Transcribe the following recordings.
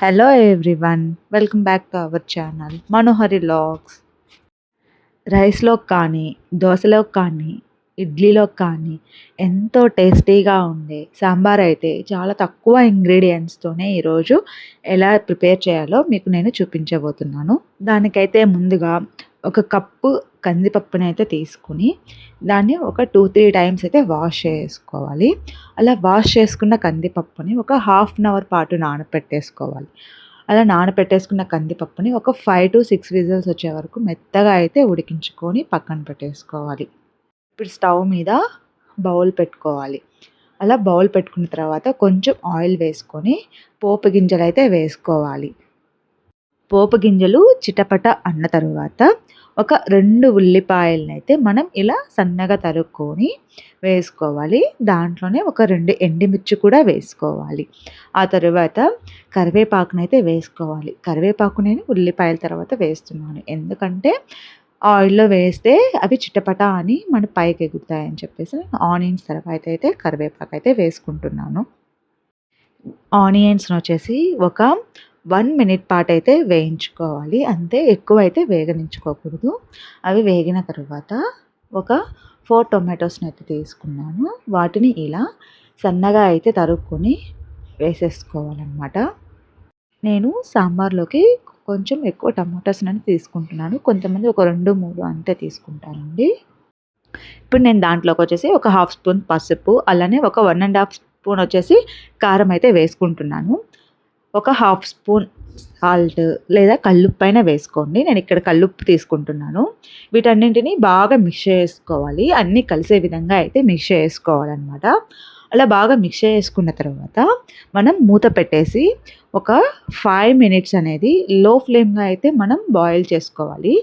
Hello everyone welcome back to our channel Manohari vlogs రైస్లో కానీ దోశలో కానీ ఇడ్లీలో కానీ ఎంతో టేస్టీగా ఉండే సాంబార్ అయితే చాలా తక్కువ ఇంగ్రీడియంట్స్తోనే ఈరోజు ఎలా ప్రిపేర్ చేయాలో మీకు నేను చూపించబోతున్నాను. దానికైతే ముందుగా ఒక కప్పు కందిపప్పుని అయితే తీసుకుని దాన్ని ఒక టూ త్రీ టైమ్స్ అయితే వాష్ చేసుకోవాలి. అలా వాష్ చేసుకున్న కందిపప్పుని ఒక హాఫ్ అన్ అవర్ పాటు నానపెట్టేసుకోవాలి. అలా నానపెట్టేసుకున్న కందిపప్పుని ఒక ఫైవ్ టు సిక్స్ విజిల్స్ వచ్చే వరకు మెత్తగా అయితే ఉడికించుకొని పక్కన పెట్టేసుకోవాలి. ఇప్పుడు స్టవ్ మీద బౌల్ పెట్టుకోవాలి. అలా బౌల్ పెట్టుకున్న తర్వాత కొంచెం ఆయిల్ వేసుకొని పోపు గింజలు అయితే వేసుకోవాలి. పోపు గింజలు చిటపట అన్న తర్వాత ఒక రెండు ఉల్లిపాయలను అయితే మనం ఇలా సన్నగా తరుక్కొని వేసుకోవాలి. దాంట్లోనే ఒక రెండు ఎండిమిర్చి కూడా వేసుకోవాలి. ఆ తర్వాత కరివేపాకునైతే వేసుకోవాలి. కరివేపాకు నేను ఉల్లిపాయల తర్వాత వేస్తున్నాను. ఎందుకంటే ఆయిల్లో వేస్తే అవి చిటపట అని మన పైకి ఎగురుతాయని చెప్పేసి ఆనియన్స్ తర్వాత అయితే కరివేపాకు అయితే వేసుకుంటున్నాను. ఆనియన్స్ని వచ్చేసి ఒక వన్ మినిట్ పాటు అయితే వేయించుకోవాలి. అంతే ఎక్కువ అయితే వేగనించుకోకూడదు. అవి వేగిన తర్వాత ఒక ఫోర్ టొమాటోస్ని అయితే తీసుకున్నాను. వాటిని ఇలా సన్నగా అయితే తరుక్కొని వేసేసుకోవాలన్నమాట. నేను సాంబార్లోకి కొంచెం ఎక్కువ టమాటోస్ అని తీసుకుంటున్నాను. కొంతమంది ఒక రెండు మూడు అంతే తీసుకుంటారండి. ఇప్పుడు నేను దాంట్లోకి వచ్చేసి ఒక హాఫ్ స్పూన్ పసుపు అలానే ఒక వన్ అండ్ హాఫ్ స్పూన్ వచ్చేసి కారం అయితే వేసుకుంటున్నాను. ఒక హాఫ్ స్పూన్ సాల్ట్ లేదా కల్లుప్పు వేసుకోండి. నేను ఇక్కడ కల్లుప్పు తీసుకుంటున్నాను. వీటన్నింటినీ బాగా మిక్స్ చేసుకోవాలి. అన్నీ కలిసే విధంగా అయితే మిక్స్ చేసుకోవాలన్నమాట. అలా బాగా మిక్స్ చేసుకున్న తర్వాత మనం మూత పెట్టేసి ఒక ఫైవ్ మినిట్స్ అనేది లో ఫ్లేమ్లో అయితే మనం బాయిల్ చేసుకోవాలి.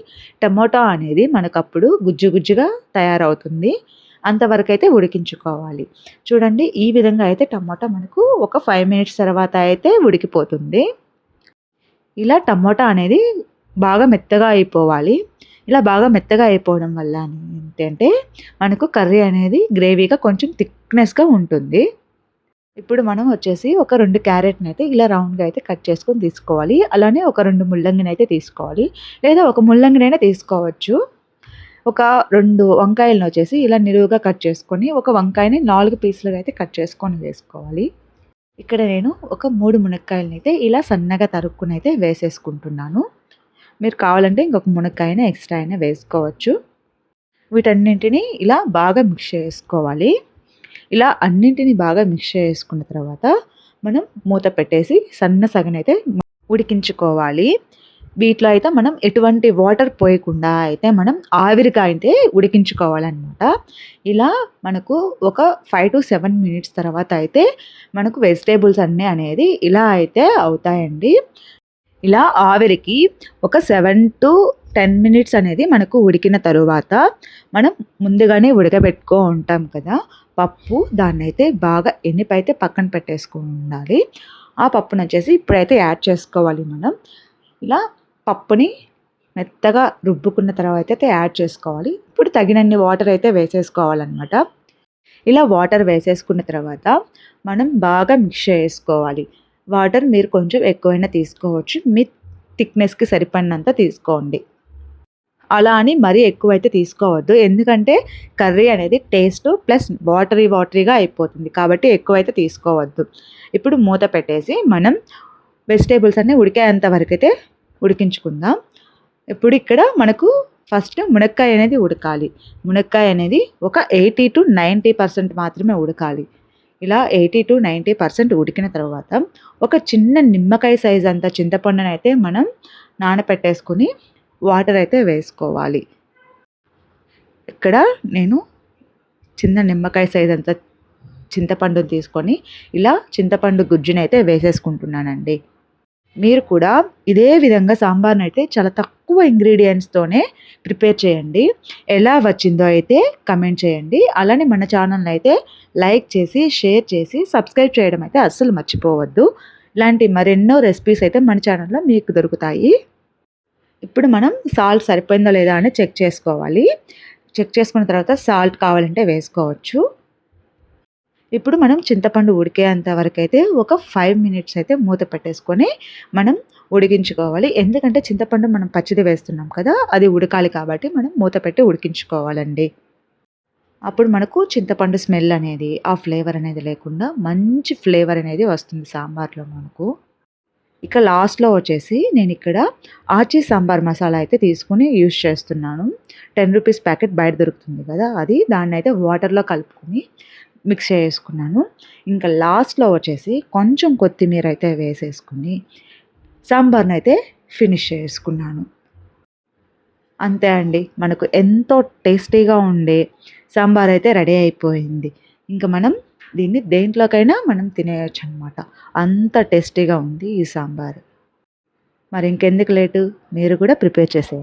టమోటా అనేది మనకప్పుడు గుజ్జు గుజ్జుగా తయారవుతుంది. అంతవరకు అయితే ఉడికించుకోవాలి. చూడండి ఈ విధంగా అయితే టమాటా మనకు ఒక ఫైవ్ మినిట్స్ తర్వాత అయితే ఉడికిపోతుంది. ఇలా టమోటా అనేది బాగా మెత్తగా అయిపోవాలి. ఇలా బాగా మెత్తగా అయిపోవడం వల్ల ఏంటంటే మనకు కర్రీ అనేది గ్రేవీగా కొంచెం థిక్నెస్గా ఉంటుంది. ఇప్పుడు మనం వచ్చేసి ఒక రెండు క్యారెట్ని అయితే ఇలా రౌండ్గా అయితే కట్ చేసుకొని తీసుకోవాలి. అలానే ఒక రెండు ముల్లంగిని అయితే తీసుకోవాలి. లేదా ఒక ముల్లంగినైనా తీసుకోవచ్చు. ఒక రెండు వంకాయలను వచ్చేసి ఇలా నిలువుగా కట్ చేసుకొని ఒక వంకాయని నాలుగు పీసులుగా అయితే కట్ చేసుకొని వేసుకోవాలి. ఇక్కడ నేను ఒక మూడు మునక్కాయలను అయితే ఇలా సన్నగా తరుక్కుని అయితే వేసేసుకుంటున్నాను. మీరు కావాలంటే ఇంకొక మునక్కాయని ఎక్స్ట్రా అయినా వేసుకోవచ్చు. వీటన్నింటినీ ఇలా బాగా మిక్స్ చేసుకోవాలి. ఇలా అన్నింటినీ బాగా మిక్స్ చేసుకున్న తర్వాత మనం మూత పెట్టేసి సన్న సగనైతే ఉడికించుకోవాలి. వీటిలో అయితే మనం ఎటువంటి వాటర్ పోయకుండా అయితే మనం ఆవిరిగా అయితే ఉడికించుకోవాలన్నమాట. ఇలా మనకు ఒక ఫైవ్ టు సెవెన్ మినిట్స్ తర్వాత అయితే మనకు వెజిటేబుల్స్ అన్నీ అనేది ఇలా అయితే అవుతాయండి. ఇలా ఆవిరికి ఒక సెవెన్ టు టెన్ మినిట్స్ అనేది మనకు ఉడికిన తరువాత మనం ముందుగానే ఉడకబెట్టుకో ఉంటాం కదా. పప్పు దాన్ని అయితే బాగా ఎన్నిపైతే పక్కన పెట్టేసుకుని ఉండాలి ఆ పప్పును వచ్చేసి ఇప్పుడైతే యాడ్ చేసుకోవాలి మనం. ఇలా పప్పుని మెత్తగా రుబ్బుకున్న తర్వాత అయితే యాడ్ చేసుకోవాలి. ఇప్పుడు తగినన్ని వాటర్ అయితే వేసేసుకోవాలన్నమాట. ఇలా వాటర్ వేసేసుకున్న తర్వాత మనం బాగా మిక్స్ చేసుకోవాలి. వాటర్ మీరు కొంచెం ఎక్కువైనా తీసుకోవచ్చు. మీ థిక్నెస్కి సరిపడినంత తీసుకోండి. అలా అని మరీ ఎక్కువైతే తీసుకోవద్దు. ఎందుకంటే కర్రీ అనేది టేస్ట్ ప్లస్ వాటరీ వాటరీగా అయిపోతుంది. కాబట్టి ఎక్కువైతే తీసుకోవద్దు. ఇప్పుడు మూత పెట్టేసి మనం వెజిటేబుల్స్ అన్నీ ఉడికేంత వరకు అయితే ఉడికించుకుందాం. ఇప్పుడు ఇక్కడ మనకు ఫస్ట్ మునక్కాయ అనేది ఉడకాలి. మునక్కాయ అనేది ఒక ఎయిటీ టు నైంటీ పర్సెంట్ మాత్రమే ఉడకాలి. ఇలా ఎయిటీ టు నైంటీ పర్సెంట్ ఉడికిన తర్వాత ఒక చిన్న నిమ్మకాయ సైజ్ అంత చింతపండును అయితే మనం నానపెట్టేసుకుని వాటర్ అయితే వేసుకోవాలి. ఇక్కడ నేను చిన్న నిమ్మకాయ సైజ్ అంత చింతపండుని తీసుకొని ఇలా చింతపండు గుజ్జునైతే వేసేసుకుంటున్నానండి. మీరు కూడా ఇదే విధంగా సాంబార్ని అయితే చాలా తక్కువ ఇంగ్రీడియంట్స్తోనే ప్రిపేర్ చేయండి. ఎలా వచ్చిందో అయితే కమెంట్ చేయండి. అలానే మన ఛానల్ని అయితే లైక్ చేసి షేర్ చేసి సబ్స్క్రైబ్ చేయడం అయితే అస్సలు మర్చిపోవద్దు. ఇలాంటి మరెన్నో రెసిపీస్ అయితే మన ఛానల్లో మీకు దొరుకుతాయి. ఇప్పుడు మనం సాల్ట్ సరిపోయిందో లేదా అని చెక్ చేసుకోవాలి. చెక్ చేసుకున్న తర్వాత సాల్ట్ కావాలంటే వేసుకోవచ్చు. ఇప్పుడు మనం చింతపండు ఉడికేంత వరకు అయితే ఒక ఫైవ్ మినిట్స్ అయితే మూత పెట్టేసుకొని మనం ఉడికించుకోవాలి. ఎందుకంటే చింతపండు మనం పచ్చిది వేస్తున్నాం కదా అది ఉడకాలి కాబట్టి మనం మూత పెట్టి ఉడికించుకోవాలండి. అప్పుడు మనకు చింతపండు స్మెల్ అనేది ఆ ఫ్లేవర్ అనేది లేకుండా మంచి ఫ్లేవర్ అనేది వస్తుంది సాంబార్లో మనకు. ఇక లాస్ట్లో వచ్చేసి నేను ఇక్కడ ఆచి సాంబార్ మసాలా అయితే తీసుకుని యూస్ చేస్తున్నాను. టెన్ రూపీస్ ప్యాకెట్ బయట దొరుకుతుంది కదా అది దాన్ని అయితే వాటర్లో కలుపుకొని మిక్స్ చేసుకున్నాను. ఇంకా లాస్ట్లో వచ్చేసి కొంచెం కొత్తిమీర అయితే వేసేసుకుని సాంబార్ని అయితే ఫినిష్ చేసుకున్నాను. అంతే అండి. మనకు ఎంతో టేస్టీగా ఉండే సాంబార్ అయితే రెడీ అయిపోయింది. ఇంకా మనం దీన్ని దేంట్లోకైనా మనం తినేయచ్చు అనమాట అంత టేస్టీగా ఉంది ఈ సాంబార్. మరి ఇంకెందుకు లేటు? మీరు కూడా ప్రిపేర్ చేసేయండి.